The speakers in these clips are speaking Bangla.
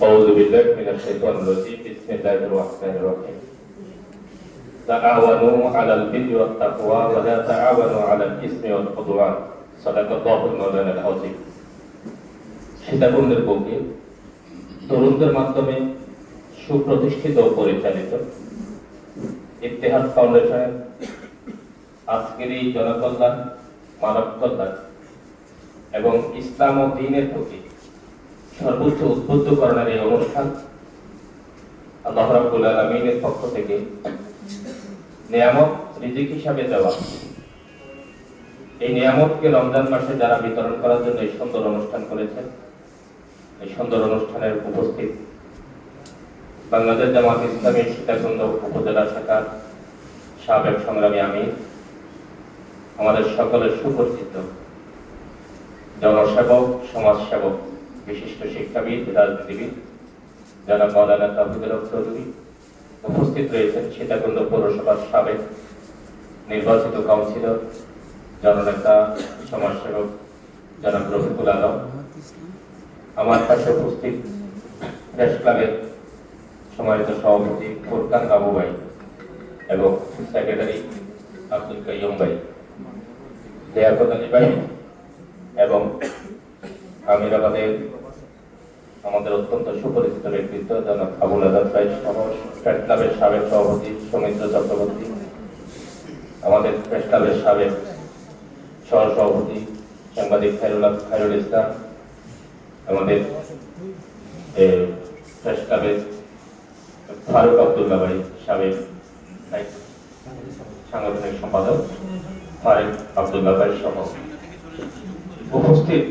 أعوذ بالله من الشيطان الرجيم بسم الله الرحمن الرحيم تعاونوا على البر والتقوى ولا تعاونوا على الإثم والعدوان صدق الله المولانا العظيم সীতাকুণ্ডের বুকে তরুণদের মাধ্যমে সুপ্রতিষ্ঠিত ও পরিচালিত ইতিহাস ফাউন্ডেশনের আজকের এই জনকল্যাণ মানব কল্যাণ এবং ইসলাম ও দিনের প্রতি সর্বোচ্চ উদ্বুদ্ধকরণের এই অনুষ্ঠান আল্লাহ রাব্বুল আলামিনের পক্ষ থেকে নিয়ামত, রিজিক হিসাবে দেওয়া। এই নিয়ামতকে রমজান মাসে যারা বিতরণ করার জন্য এই সুন্দর অনুষ্ঠান করেছেন, এই সুন্দর অনুষ্ঠানের উপস্থিত বাংলাদেশ জামাত ইসলামী সীতাকুণ্ড উপজেলা শাখার সাবেক সংগ্রামী আমির, আমাদের সকলের সুপরিচিত জনসেবক, সমাজসেবক বিশিষ্ট শিক্ষাবিদ, রাজনীতিবিদ, যারা মৌলানা তাহিদুল চৌধুরী উপস্থিত রয়েছেন, সীতাকুণ্ড পৌরসভার সাবেক নির্বাচিত কাউন্সিলর, জননেতা, সমাজসেবক, জনাব রফিকুল আলম। আমার পাশে উপস্থিত প্রেস ক্লাবের সম্মানিত সভাপতি ফুরকান বাবু ভাই এবং সেক্রেটারি আব্দুল কাইয়ুম ভাই। আলী ভাই এবং আমিরাবাদের আমাদের অত্যন্ত সুপরিচিত ব্যক্তিত্ব, জনাব আবুল আজাদ ভাই সহ প্রেস ক্লাবের সাবেক সভাপতি সৌমিত্র চক্রবর্তী, আমাদের প্রেস ক্লাবের সাবেক সহ সভাপতি সাংবাদিক খায়রুল খায়রুল ইসলাম, আমাদের প্রেস ক্লাবের ফারুক আবদুল্লাহ ভাই সাবেক সাংগঠনিক সম্পাদক, ফারুক আবদুল্লাহ ভাই সহ উপস্থিত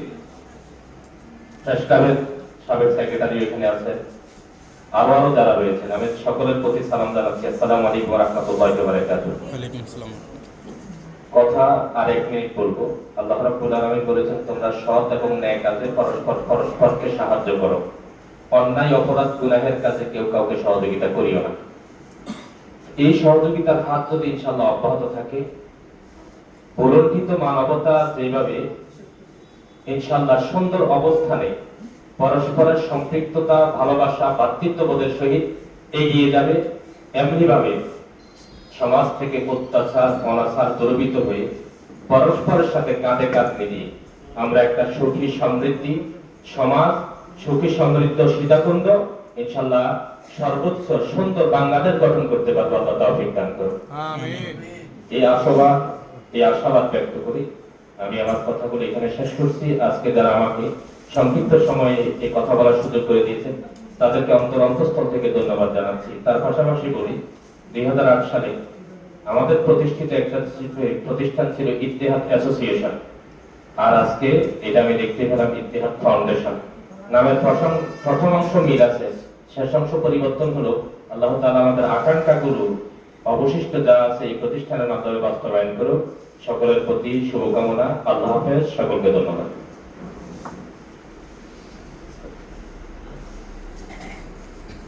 সাবেক সেক্রেটারি এখানে আছেন আরও আরও যারা রয়েছেন আমি সকলের প্রতি সালাম জানাচ্ছি। আসসালামু আলাইকুম রাহমাতুল্লাহি ওয়া বারাকাতুহু। ওয়ালাইকুম আসসালাম। কথা আর এক মিনিট বলব। আল্লাহ রাব্বুল আলামিন বলেছেন তোমরা সৎ এবং ন্যায় কাজে পরস্পর পরস্পরকে সাহায্য করো। অন্যায় অপরাধ গুনাহের কাজে কেউ কাউকে সহযোগিতা করিও না। এই সহযোগিতার হাত যদি ইনশাআল্লাহ অব্যাহত থাকে মানবতা যেভাবে ইনশাআল্লাহ সুন্দর অবস্থানে পরস্পরের সম্পৃক্ততা ভালোবাসা ভ্রাতৃত্ববোধের সহিত এগিয়ে যাবে। এমনি ভাবে সমাজ থেকে অত্যাচার অনাচার দুর্বৃত হয়ে পরস্পরের সাথে কাঁধে কাঁধ মিলিয়ে আমরা একটা সুখী সমৃদ্ধি সমাজ সুখী সমৃদ্ধ সীতাকুণ্ড ইনশাল্লাহ সর্বোচ্চ সুন্দর বাংলাদেশ গঠন করতে পারব। আল্লাহ তৌফিক দান করুন। এই আশাবাদ এই আশাবাদ ব্যক্ত করি। আমি আমার কথাগুলো এখানে শেষ করছি। আজকে যারা আমাকে সংক্ষিপ্ত সময়ে এই কথা বলার সুযোগ করে দিয়েছেন, তাদেরকে অন্তর অন্তঃস্থল থেকে ধন্যবাদ জানাচ্ছি। তার পাশাপাশি বলি, দুই হাজার আট সালে আমাদের প্রতিষ্ঠিত একটা প্রতিষ্ঠান ছিল ইতিহাদ অ্যাসোসিয়েশন। আর আজকে এটা আমি দেখতে পেলাম ইতিহাদ ফাউন্ডেশন। নামের প্রথম প্রথম অংশ মিল আছে। শেষ অংশ পরিবর্তন হলো, আল্লাহ তাআলা আমাদের আকাঙ্ক্ষাগুলো অবশিষ্ট যা আছে এই প্রতিষ্ঠানের মাধ্যমে বাস্তবায়ন করুক। সকলের প্রতি শুভকামনা। আল্লাহ হাফেজ সকলকে ধন্যবাদ।